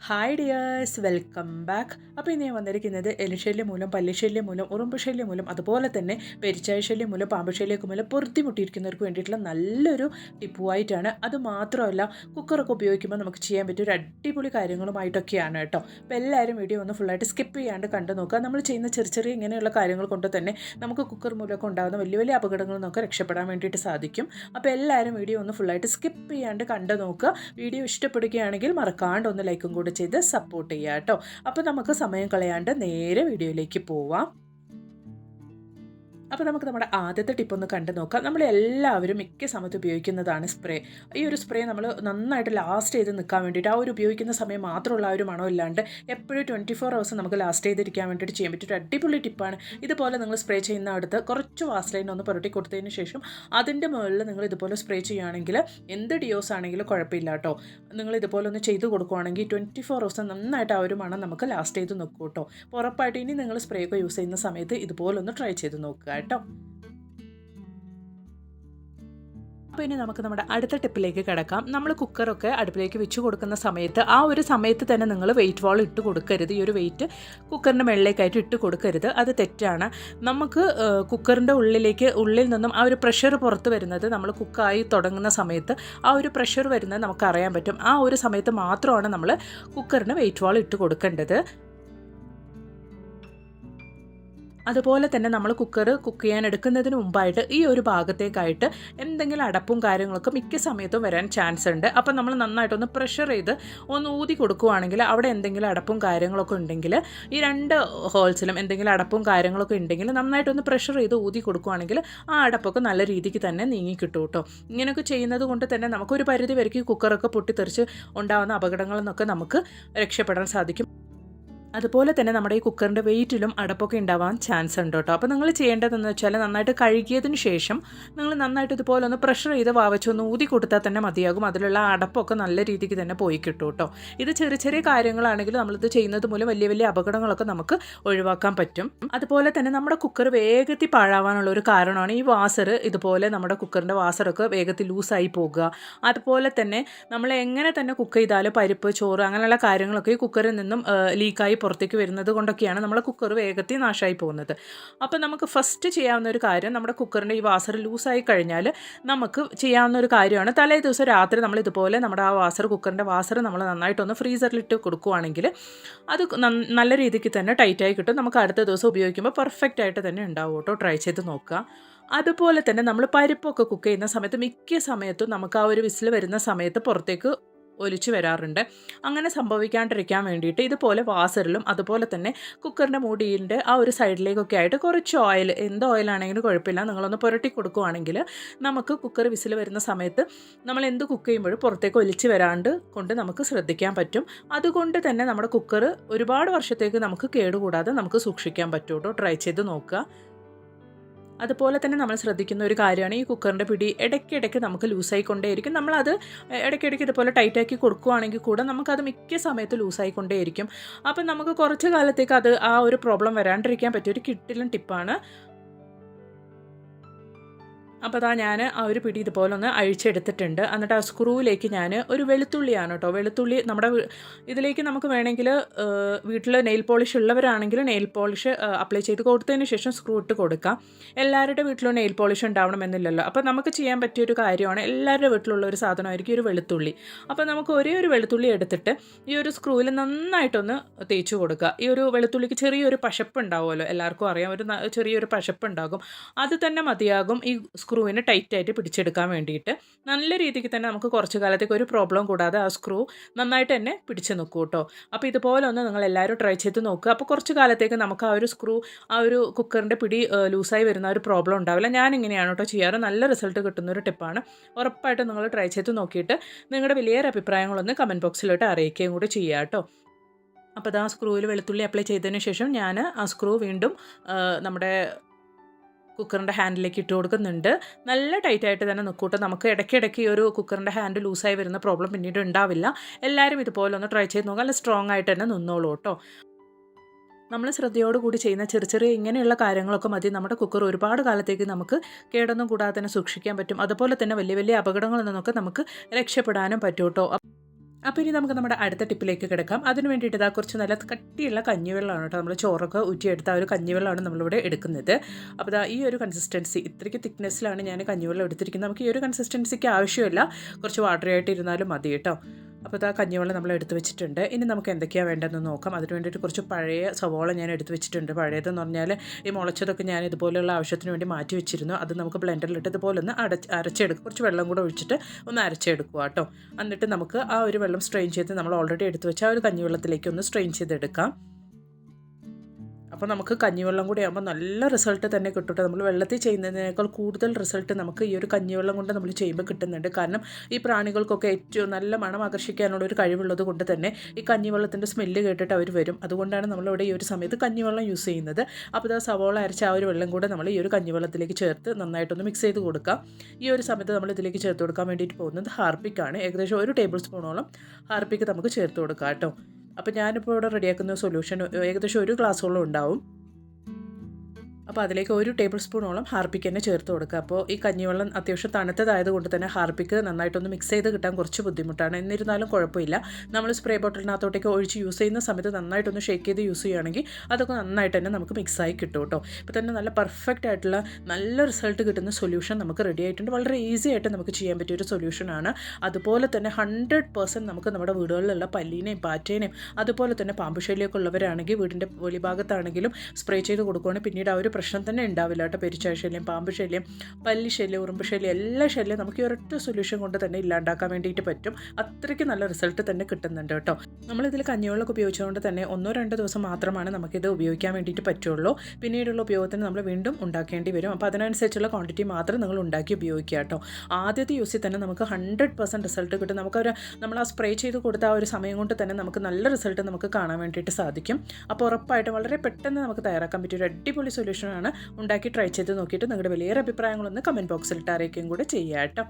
Hi dears welcome back അപ്പോൾ ഇന്ന് ഞാൻ വന്നിരിക്കുന്നത് എലിശല്യം മൂലം പല്ലിശല്യം മൂലം ഉറുമ്പുശല്യം മൂലം അതുപോലെ തന്നെ പെരിച്ചായ ശല്യം മൂലം പാമ്പുശല്യം മൂലം പൊറുത്തിമുട്ടിയിരിക്കുന്നവർക്ക് വേണ്ടിയിട്ടുള്ള നല്ലൊരു ടിപ്പുമായിട്ടാണ് അത് മാത്രമല്ല കുക്കറൊക്കെ ഉപയോഗിക്കുമ്പോൾ നമുക്ക് ചെയ്യാൻ പറ്റിയ ഒരു അടിപൊളി കാര്യങ്ങളുമായിട്ടൊക്കെയാണ് കേട്ടോ. അപ്പോൾ എല്ലാവരും വീഡിയോ ഒന്ന് ഫുള്ളായിട്ട് സ്കിപ്പ് ചെയ്യാണ്ട് കണ്ടു നോക്കുക. നമ്മൾ ചെയ്യുന്ന ചെറിയ ചെറിയ ഇങ്ങനെയുള്ള കാര്യങ്ങൾ കൊണ്ട് തന്നെ നമുക്ക് കുക്കർ മൂലമൊക്കെ ഉണ്ടാകുന്ന വലിയ വലിയ അപകടങ്ങളിൽ നിന്നൊക്കെ രക്ഷപ്പെടാൻ വേണ്ടിയിട്ട് സാധിക്കും. അപ്പോൾ എല്ലാവരും വീഡിയോ ഒന്ന് ഫുള്ളായിട്ട് സ്കിപ്പ് ചെയ്യാണ്ട് കണ്ടു നോക്കുക. വീഡിയോ ഇഷ്ടപ്പെടുകയാണെങ്കിൽ മറക്കാണ്ട് ഒന്ന് ലൈക്കും കൂടെ ചെയ്ത് സപ്പോർട്ട് ചെയ്യുക കേട്ടോ. അപ്പോൾ നമുക്ക് സമയം കളയാണ്ട് നേരെ വീഡിയോയിലേക്ക് പോവാം. അപ്പോൾ നമുക്ക് നമ്മുടെ ആദ്യത്തെ ടിപ്പ് ഒന്ന് കണ്ടു നോക്കാം. നമ്മൾ എല്ലാവരും മിക്ക സമയത്ത് ഉപയോഗിക്കുന്നതാണ് സ്പ്രേ ഈ ഒരു സ്പ്രേ നമ്മൾ നന്നായിട്ട് ലാസ്റ്റ് ചെയ്ത് നിൽക്കാൻ വേണ്ടിയിട്ട് ആ ഒരു ഉപയോഗിക്കുന്ന സമയം മാത്രമുള്ള ആ ഒരു മണം ഇല്ലാണ്ട് എപ്പോഴും ട്വന്റി ഫോർ ഹവേഴ്സ് നമുക്ക് ലാസ്റ്റ് ചെയ്തിരിക്കാൻ വേണ്ടിയിട്ട് ചെയ്യാൻ പറ്റും ഒരു അടിപൊളി ടിപ്പാണ് ഇതുപോലെ നിങ്ങൾ സ്പ്രേ ചെയ്യുന്ന അടുത്ത് കുറച്ച് വാസ്ലൈൻ ഒന്ന് പുരട്ടി കൊടുത്തതിന് ശേഷം അതിന്റെ മുകളിൽ നിങ്ങൾ ഇതുപോലെ സ്പ്രേ ചെയ്യുകയാണെങ്കിൽ എന്ത് ഡിയോസ് ആണെങ്കിലും കുഴപ്പമില്ല കേട്ടോ. നിങ്ങൾ ഇതുപോലെ ഒന്ന് ചെയ്ത് കൊടുക്കുകയാണെങ്കിൽ ട്വന്റി ഫോർ ഹവേഴ്സ് നന്നായിട്ട് ആ ഒരു മണം നമുക്ക് ലാസ്റ്റ് ചെയ്ത് നിൽക്കും കേട്ടോ. അപ്പോൾ ഉറപ്പായിട്ട് ഇനി നിങ്ങൾ സ്പ്രേ ഒക്കെ യൂസ് ചെയ്യുന്ന സമയത്ത് ഇതുപോലെ ഒന്ന് ട്രൈ ചെയ്ത് നോക്കുക കേട്ടോ. അപ്പോൾ ഇനി നമുക്ക് നമ്മുടെ അടുത്ത ടിപ്പിലേക്ക് കിടക്കാം. നമ്മൾ കുക്കറൊക്കെ അടുപ്പിലേക്ക് വെച്ച് കൊടുക്കുന്ന സമയത്ത് ആ ഒരു സമയത്ത് തന്നെ നിങ്ങൾ വെയിറ്റ് വാൾ ഇട്ട് കൊടുക്കരുത്. ഈ ഒരു വെയിറ്റ് കുക്കറിന്റെ മുകളിലേക്കായിട്ട് ഇട്ട് കൊടുക്കരുത്. അത് തെറ്റാണ്. നമുക്ക് കുക്കറിന്റെ ഉള്ളിലേക്ക് ഉള്ളിൽ നിന്നും ആ ഒരു പ്രഷർ പുറത്ത് വരുന്നത് നമ്മൾ കുക്കായി തുടങ്ങുന്ന സമയത്ത് ആ ഒരു പ്രഷർ വരുന്നത് നമുക്ക് അറിയാൻ പറ്റും. ആ ഒരു സമയത്ത് മാത്രമാണ് നമ്മൾ കുക്കറിന് വെയിറ്റ് വാൾ ഇട്ട് കൊടുക്കേണ്ടത്. അതുപോലെ തന്നെ നമ്മൾ കുക്കർ കുക്ക് ചെയ്യാൻ എടുക്കുന്നതിന് മുമ്പായിട്ട് ഈ ഒരു ഭാഗത്തേക്കായിട്ട് എന്തെങ്കിലും അടപ്പും കാര്യങ്ങളൊക്കെ മിക്ക സമയത്തും വരാൻ ചാൻസ് ഉണ്ട്. അപ്പം നമ്മൾ നന്നായിട്ടൊന്ന് പ്രഷർ ചെയ്ത് ഒന്ന് ഊതി കൊടുക്കുവാണെങ്കിൽ അവിടെ എന്തെങ്കിലും അടപ്പും കാര്യങ്ങളൊക്കെ ഉണ്ടെങ്കിൽ ഈ രണ്ട് ഹോൾസിലും എന്തെങ്കിലും അടപ്പും കാര്യങ്ങളൊക്കെ ഉണ്ടെങ്കിൽ നന്നായിട്ടൊന്ന് പ്രഷർ ചെയ്ത് ഊതി കൊടുക്കുവാണെങ്കിൽ ആ അടപ്പൊക്കെ നല്ല രീതിക്ക് തന്നെ നീങ്ങി കിട്ടും കേട്ടോ ഇങ്ങനെയൊക്കെ ചെയ്യുന്നത് കൊണ്ട് തന്നെ നമുക്കൊരു പരിധി വരയ്ക്ക് കുക്കറൊക്കെ പൊട്ടിത്തെറിച്ച് ഉണ്ടാകുന്ന അപകടങ്ങളിൽ നിന്നൊക്കെ നമുക്ക് രക്ഷപ്പെടാൻ സാധിക്കും. അതുപോലെ തന്നെ നമ്മുടെ ഈ കുക്കറിന്റെ വെയിറ്റിലും അടപ്പൊക്കെ ഉണ്ടാവാൻ ചാൻസ് ഉണ്ട് കേട്ടോ. അപ്പോൾ നിങ്ങൾ ചെയ്യേണ്ടതെന്ന് വെച്ചാൽ നന്നായിട്ട് കഴുകിയതിന് ശേഷം നിങ്ങൾ നന്നായിട്ട് ഇതുപോലെ ഒന്ന് പ്രഷർ ചെയ്ത് വാവച്ചൊന്ന് ഊതി കൊടുത്താൽ തന്നെ മതിയാകും. അതിലുള്ള അടപ്പൊക്കെ നല്ല രീതിക്ക് തന്നെ പോയി കിട്ടും കേട്ടോ. ഇത് ചെറിയ ചെറിയ കാര്യങ്ങളാണെങ്കിൽ നമ്മളിത് ചെയ്യുന്നത് മൂലം വലിയ വലിയ അപകടങ്ങളൊക്കെ നമുക്ക് ഒഴിവാക്കാൻ പറ്റും. അതുപോലെ തന്നെ നമ്മുടെ കുക്കർ വേഗത്തിൽ പാഴാവാനുള്ള ഒരു കാരണമാണ് ഈ വാസർ ഇതുപോലെ നമ്മുടെ കുക്കറിന്റെ വാസറൊക്കെ വേഗത്തിൽ ലൂസായി പോകുക. അതുപോലെ തന്നെ നമ്മൾ എങ്ങനെ തന്നെ കുക്ക് ചെയ്താലും പരിപ്പ് ചോറ് അങ്ങനെയുള്ള കാര്യങ്ങളൊക്കെ ഈ കുക്കറിൽ നിന്നും ലീക്കായി പുറത്തേക്ക് വരുന്നത് കൊണ്ടൊക്കെയാണ് നമ്മുടെ കുക്കർ വേഗത്തിൽ നാശമായി പോകുന്നത്. അപ്പോൾ നമുക്ക് ഫസ്റ്റ് ചെയ്യാവുന്ന ഒരു കാര്യം നമ്മുടെ കുക്കറിന്റെ ഈ വാസർ ലൂസായി കഴിഞ്ഞാൽ നമുക്ക് ചെയ്യാവുന്ന ഒരു കാര്യമാണ്. തലേ ദിവസം രാത്രി നമ്മൾ ഇതുപോലെ നമ്മുടെ ആ വാസർ കുക്കറിന്റെ വാസർ നമ്മൾ നന്നായിട്ടൊന്ന് ഫ്രീസറിലിട്ട് കൊടുക്കുകയാണെങ്കിൽ അത് നല്ല രീതിക്ക് തന്നെ ടൈറ്റായി കിട്ടും. നമുക്ക് അടുത്ത ദിവസം ഉപയോഗിക്കുമ്പോൾ പെർഫെക്റ്റ് ആയിട്ട് തന്നെ ഉണ്ടാവും കേട്ടോ. ട്രൈ ചെയ്ത് നോക്കുക. അതുപോലെ തന്നെ നമ്മൾ പരിപ്പൊക്കെ കുക്ക് ചെയ്യുന്ന സമയത്ത് മിക്ക സമയത്തും നമുക്ക് ആ ഒരു വിസിൽ വരുന്ന സമയത്ത് പുറത്തേക്ക് ഒലിച്ചു വരാറുണ്ട്. അങ്ങനെ സംഭവിക്കാണ്ടിരിക്കാൻ വേണ്ടിയിട്ട് ഇതുപോലെ വാസറിലും അതുപോലെ തന്നെ കുക്കറിന്റെ മൂടിയിന്റെ ആ ഒരു സൈഡിലേക്കൊക്കെ ആയിട്ട് കുറച്ച് ഓയിൽ എന്ത് ഓയിലാണെങ്കിലും കുഴപ്പമില്ല. നിങ്ങളൊന്ന് പുരട്ടി കൊടുക്കുവാണെങ്കിൽ നമുക്ക് കുക്കർ വിസിൽ വരുന്ന സമയത്ത് നമ്മൾ എന്ത് കുക്ക് ചെയ്യുമ്പോഴും പുറത്തേക്ക് ഒലിച്ച് വരാണ്ട് കൊണ്ട് നമുക്ക് ശ്രദ്ധിക്കാൻ പറ്റും. അതുകൊണ്ട് തന്നെ നമ്മുടെ കുക്കർ ഒരുപാട് വർഷത്തേക്ക് നമുക്ക് കേടുകൂടാതെ നമുക്ക് സൂക്ഷിക്കാൻ പറ്റും കേട്ടോ. ട്രൈ ചെയ്ത് നോക്കുക. അതുപോലെ തന്നെ നമ്മൾ ശ്രദ്ധിക്കുന്ന ഒരു കാര്യമാണ് ഈ കുക്കറിന്റെ പിടി ഇടയ്ക്കിടയ്ക്ക് നമുക്ക് ലൂസായിക്കൊണ്ടേയിരിക്കും. നമ്മളത് ഇടയ്ക്കിടയ്ക്ക് ഇതുപോലെ ടൈറ്റാക്കി കൊടുക്കുകയാണെങ്കിൽ കൂടെ നമുക്കത് മിക്ക സമയത്ത് ലൂസായിക്കൊണ്ടേയിരിക്കും. അപ്പം നമുക്ക് കുറച്ച് കാലത്തേക്ക് അത് ആ ഒരു പ്രോബ്ലം വരാണ്ടിരിക്കാൻ പറ്റിയ ഒരു കിട്ടിലും ടിപ്പാണ്. അപ്പോൾ അതാ ഞാൻ ആ ഒരു പിടി ഇതുപോലെ ഒന്ന് അഴിച്ചെടുത്തിട്ടുണ്ട്. എന്നിട്ട് ആ സ്ക്രൂവിലേക്ക് ഞാൻ ഒരു വെളുത്തുള്ളിയാണ് കേട്ടോ. വെളുത്തുള്ളി നമ്മുടെ ഇതിലേക്ക് നമുക്ക് വേണമെങ്കിൽ വീട്ടിൽ നെയിൽ പോളിഷ് ഉള്ളവരാണെങ്കിൽ നെയിൽ പോളിഷ് അപ്ലൈ ചെയ്ത് കൊടുത്തതിന് ശേഷം സ്ക്രൂ ഇട്ട് കൊടുക്കാം. എല്ലാവരുടെ വീട്ടിലും നെയിൽ പോളിഷ് ഉണ്ടാവണമെന്നില്ലല്ലോ. അപ്പോൾ നമുക്ക് ചെയ്യാൻ പറ്റിയൊരു കാര്യമാണ് എല്ലാവരുടെ വീട്ടിലുള്ള ഒരു സാധനമായിരിക്കും ഒരു വെളുത്തുള്ളി. അപ്പോൾ നമുക്ക് ഒരേ ഒരു വെളുത്തുള്ളി എടുത്തിട്ട് ഈ ഒരു സ്ക്രൂവിൽ നന്നായിട്ടൊന്ന് തേച്ച് കൊടുക്കുക. ഈ ഒരു വെളുത്തുള്ളിക്ക് ചെറിയൊരു പശപ്പ് ഉണ്ടാവുമല്ലോ. എല്ലാവർക്കും അറിയാം. ഒരു ചെറിയൊരു പശപ്പ് ഉണ്ടാകും. അത് തന്നെ മതിയാകും. ഈ സ്ക്രൂവിന് ടൈറ്റായിട്ട് പിടിച്ചെടുക്കാൻ വേണ്ടിയിട്ട് നല്ല രീതിക്ക് തന്നെ നമുക്ക് കുറച്ച് കാലത്തേക്ക് ഒരു പ്രോബ്ലം കൂടാതെ ആ സ്ക്രൂ നന്നായിട്ട് തന്നെ പിടിച്ച് നിൽക്കും കേട്ടോ അപ്പോൾ ഇതുപോലെ ഒന്ന് നിങ്ങൾ എല്ലാവരും ട്രൈ ചെയ്ത് നോക്കുക അപ്പോൾ കുറച്ച് കാലത്തേക്ക് നമുക്ക് ആ ഒരു സ്ക്രൂ ആ ഒരു കുക്കറിന്റെ പിടി ലൂസായി വരുന്ന ഒരു പ്രോബ്ലം ഉണ്ടാവില്ല. ഞാൻ ഇങ്ങനെയാണ് കേട്ടോ ചെയ്യാറ്. നല്ല റിസൾട്ട് കിട്ടുന്ന ഒരു ടിപ്പാണ് ഉറപ്പായിട്ട് നിങ്ങൾ ട്രൈ ചെയ്ത് നോക്കിയിട്ട് നിങ്ങളുടെ വലിയൊരു അഭിപ്രായങ്ങളൊന്ന് കമന്റ് ബോക്സിലോട്ട് അറിയിക്കുകയും കൂടി ചെയ്യുക കേട്ടോ അപ്പോൾ അത് ആ സ്ക്രൂവിൽ വെളുത്തുള്ളി അപ്ലൈ ചെയ്തതിന് ശേഷം ഞാൻ ആ സ്ക്രൂ വീണ്ടും നമ്മുടെ കുക്കറിന്റെ ഹാൻഡിലേക്ക് ഇട്ട് കൊടുക്കുന്നുണ്ട്. നല്ല ടൈറ്റായിട്ട് തന്നെ നിൽക്കൂട്ടെ നമുക്ക് ഇടയ്ക്കിടയ്ക്ക് ഒരു കുക്കറിന്റെ ഹാൻഡ് ലൂസായി വരുന്ന പ്രോബ്ലം പിന്നീട് ഉണ്ടാവില്ല. എല്ലാവരും ഇതുപോലെ ഒന്ന് ട്രൈ ചെയ്ത് നോക്കാം. നല്ല സ്ട്രോങ് ആയിട്ട് തന്നെ നിന്നോളൂ കേട്ടോ. നമ്മൾ ശ്രദ്ധയോടുകൂടി ചെയ്യുന്ന ചെറിയ ചെറിയ ഇങ്ങനെയുള്ള കാര്യങ്ങളൊക്കെ മതി. നമ്മുടെ കുക്കർ ഒരുപാട് കാലത്തേക്ക് നമുക്ക് കേടൊന്നും കൂടാതെ തന്നെ സൂക്ഷിക്കാൻ പറ്റും. അതുപോലെ തന്നെ വലിയ വലിയ അപകടങ്ങളിൽ നിന്നൊക്കെ നമുക്ക് രക്ഷപ്പെടാനും പറ്റും കേട്ടോ. അപ്പോൾ ഇനി നമുക്ക് നമ്മുടെ അടുത്ത ടിപ്പിലേക്ക് കിടക്കാം. അതിന് വേണ്ടിയിട്ട് ഇതാ കുറച്ച് നല്ല കട്ടിയുള്ള കഞ്ഞിവെള്ളമാണ് കേട്ടോ. നമ്മൾ ചോറൊക്കെ ഊറ്റിയെടുത്ത ആ ഒരു കഞ്ഞിവെള്ളമാണ് നമ്മളിവിടെ എടുക്കുന്നത്. അപ്പോൾ ഇതാ ഈ ഒരു കൺസിസ്റ്റൻസി ഇത്രയ്ക്ക് തിക്നെസ്സിലാണ് ഞാൻ കഞ്ഞിവെള്ളം എടുത്തിരിക്കുന്നത്. നമുക്ക് ഈ ഒരു കൺസിസ്റ്റൻസിക്ക് ആവശ്യമില്ല. കുറച്ച് വാട്ടറി ആയിട്ട് ഇരുന്നാലും മതി കേട്ടോ. അപ്പോൾ ആ കഞ്ഞിവെള്ളം നമ്മൾ എടുത്ത് വെച്ചിട്ടുണ്ട്. ഇനി നമുക്ക് എന്തൊക്കെയാണ് വേണ്ടതെന്ന് നോക്കാം. അതിന് വേണ്ടിയിട്ട് കുറച്ച് പഴയ സവോള ഞാൻ എടുത്ത് വെച്ചിട്ടുണ്ട്. പഴയതെന്ന് പറഞ്ഞാൽ ഈ മുളച്ചതൊക്കെ ഞാൻ ഇതുപോലെയുള്ള ആവശ്യത്തിന് വേണ്ടി മാറ്റി വെച്ചിരുന്നു. അത് നമുക്ക് ബ്ലെൻഡറിലിട്ട് ഇതുപോലെ ഒന്ന് അടച്ച് അരച്ചെടുക്കും കുറച്ച് വെള്ളം കൂടെ ഒഴിച്ചിട്ട് ഒന്ന് അരച്ചെടുക്കുക കേട്ടോ. എന്നിട്ട് നമുക്ക് ആ ഒരു വെള്ളം സ്ട്രെയിൻ ചെയ്ത് നമ്മൾ ഓൾറെഡി എടുത്ത് വെച്ച ആ ഒരു കഞ്ഞിവെള്ളത്തിലേക്ക് ഒന്ന് സ്ട്രെയിൻ ചെയ്തെടുക്കാം. അപ്പോൾ നമുക്ക് കഞ്ഞിവെള്ളം കൂടി ആകുമ്പോൾ നല്ല റിസൾട്ട് തന്നെ കിട്ടും നമ്മൾ വെള്ളത്തിൽ ചെയ്യുന്നതിനേക്കാൾ കൂടുതൽ റിസൾട്ട് നമുക്ക് ഈ ഒരു കഞ്ഞിവെള്ളം കൊണ്ട് നമ്മൾ ചെയ്യുമ്പോൾ കിട്ടുന്നുണ്ട്. കാരണം ഈ പ്രാണികൾക്കൊക്കെ ഏറ്റവും നല്ല മണം ആകർഷിക്കാനുള്ള ഒരു കഴിവുള്ളത് കൊണ്ട് തന്നെ ഈ കഞ്ഞിവെള്ളത്തിന്റെ സ്മെല്ല് കേട്ടിട്ട് അവർ വരും. അതുകൊണ്ടാണ് നമ്മളിവിടെ ഈ ഒരു സമയത്ത് കഞ്ഞിവെള്ളം യൂസ് ചെയ്യുന്നത്. അപ്പോൾ ഇതാ സവോള അരച്ച ആ ഒരു വെള്ളം കൂടെ നമ്മൾ ഈ ഒരു കഞ്ഞിവെള്ളത്തിലേക്ക് ചേർത്ത് നന്നായിട്ടൊന്ന് മിക്സ് ചെയ്ത് കൊടുക്കാം. ഈ ഒരു സമയത്ത് നമ്മൾ ഇതിലേക്ക് ചേർത്ത് കൊടുക്കാൻ വേണ്ടിയിട്ട് പോകുന്നത് ഹാർപ്പിക്കാണ് ഏകദേശം ഒരു ടേബിൾ സ്പൂണോളം ഹാർപ്പിക്ക് നമുക്ക് ചേർത്ത് കൊടുക്കാം കേട്ടോ അപ്പോൾ ഞാനിപ്പോൾ ഇവിടെ റെഡിയാക്കുന്ന സൊല്യൂഷൻ ഏകദേശം ഒരു ഗ്ലാസ്സോളം ഉണ്ടാവും. അപ്പോൾ അതിലേക്ക് ഒരു ടേബിൾ സ്പൂണോളം ഹാർപ്പിക്ക് തന്നെ ചേർത്ത് കൊടുക്കുക. അപ്പോൾ ഈ കഞ്ഞിവെള്ളം അത്യാവശ്യം തണുത്തതായത് കൊണ്ട് തന്നെ ഹാർപ്പിക്ക് നന്നായിട്ടൊന്ന് മിക്സ് ചെയ്ത് കിട്ടാൻ കുറച്ച് ബുദ്ധിമുട്ടാണ്. എന്നിരുന്നാലും കുഴപ്പമില്ല. നമ്മൾ സ്പ്രേ ബോട്ടിലിനകത്തോട്ടേക്ക് ഒഴിച്ച് യൂസ് ചെയ്യുന്ന സമയത്ത് നന്നായിട്ടൊന്ന് ഷേക്ക് ചെയ്ത് യൂസ് ചെയ്യുകയാണെങ്കിൽ അതൊക്കെ നന്നായിട്ട് തന്നെ നമുക്ക് മിക്സായി കിട്ടും കേട്ടോ ഇപ്പോൾ തന്നെ നല്ല പെർഫെക്റ്റ് ആയിട്ടുള്ള നല്ല റിസൾട്ട് കിട്ടുന്ന സൊല്യൂഷൻ നമുക്ക് റെഡി ആയിട്ടുണ്ട്. വളരെ ഈസി ആയിട്ട് നമുക്ക് ചെയ്യാൻ പറ്റിയ ഒരു സൊല്യൂഷനാണ് അതുപോലെ തന്നെ ഹൺഡ്രഡ് പെർസെന്റ് നമുക്ക് നമ്മുടെ വീടുകളിലുള്ള പല്ലീനെയും പാറ്റേനെയും അതുപോലെ തന്നെ പാമ്പുശൈലിയൊക്കെ ഉള്ളവരാണെങ്കിൽ വീടിന്റെ വെളിഭാഗത്താണെങ്കിലും സ്പ്രേ ചെയ്ത് കൊടുക്കുകയാണെങ്കിൽ പിന്നീട് ആ ഒരു പ്രശ്നം തന്നെ ഉണ്ടാവില്ല കേട്ടോ. പെരിച്ചായ ശല്യം പാമ്പ് ശല്യം പല്ലി ശല്യം ഉറുമ്പ് ശല്യം എല്ലാ ശല്യം നമുക്ക് ഈ ഒരൊറ്റ സൊല്യൂഷൻ കൊണ്ട് തന്നെ ഇല്ലാണ്ടാക്കാൻ വേണ്ടിയിട്ട് പറ്റും. അത്രയ്ക്ക് നല്ല റിസൾട്ട് തന്നെ കിട്ടുന്നുണ്ട് കേട്ടോ. നമ്മളിതിൽ കഞ്ഞിവെള്ളമൊക്കെ ഉപയോഗിച്ചുകൊണ്ട് തന്നെ ഒന്നോ രണ്ടോ ദിവസം മാത്രമാണ് നമുക്കിത് ഉപയോഗിക്കാൻ വേണ്ടിയിട്ട് പറ്റുള്ളൂ. പിന്നീടുള്ള ഉപയോഗത്തിന് നമ്മൾ വീണ്ടും ഉണ്ടാക്കേണ്ടി വരും. അപ്പോൾ അതിനനുസരിച്ചുള്ള ക്വാണ്ടിറ്റി മാത്രം നിങ്ങൾ ഉണ്ടാക്കി ഉപയോഗിക്കുക കേട്ടോ. ആദ്യത്തെ യൂസിൽ തന്നെ നമുക്ക് ഹൺഡ്രഡ് പെർസെന്റ് റിസൾട്ട് കിട്ടും. നമുക്കൊരു നമ്മൾ ആ സ്പ്രേ ചെയ്ത് കൊടുത്ത ആ ഒരു സമയം കൊണ്ട് തന്നെ നമുക്ക് നല്ല റിസൾട്ട് നമുക്ക് കാണാൻ വേണ്ടിയിട്ട് സാധിക്കും. അപ്പോൾ ഉറപ്പായിട്ടും വളരെ പെട്ടെന്ന് നമുക്ക് തയ്യാറാക്കാൻ പറ്റിയ ഒരു അടിപൊളി സൊല്യൂഷനാണ് ഉണ്ടാക്കി ട്രൈ ചെയ്ത് നോക്കിയിട്ട് നിങ്ങളുടെ വലിയ അഭിപ്രായങ്ങളൊന്ന് കമന്റ് ബോക്സിൽ ഇട്ട് കൂടെ ചെയ്യാം കേട്ടോ.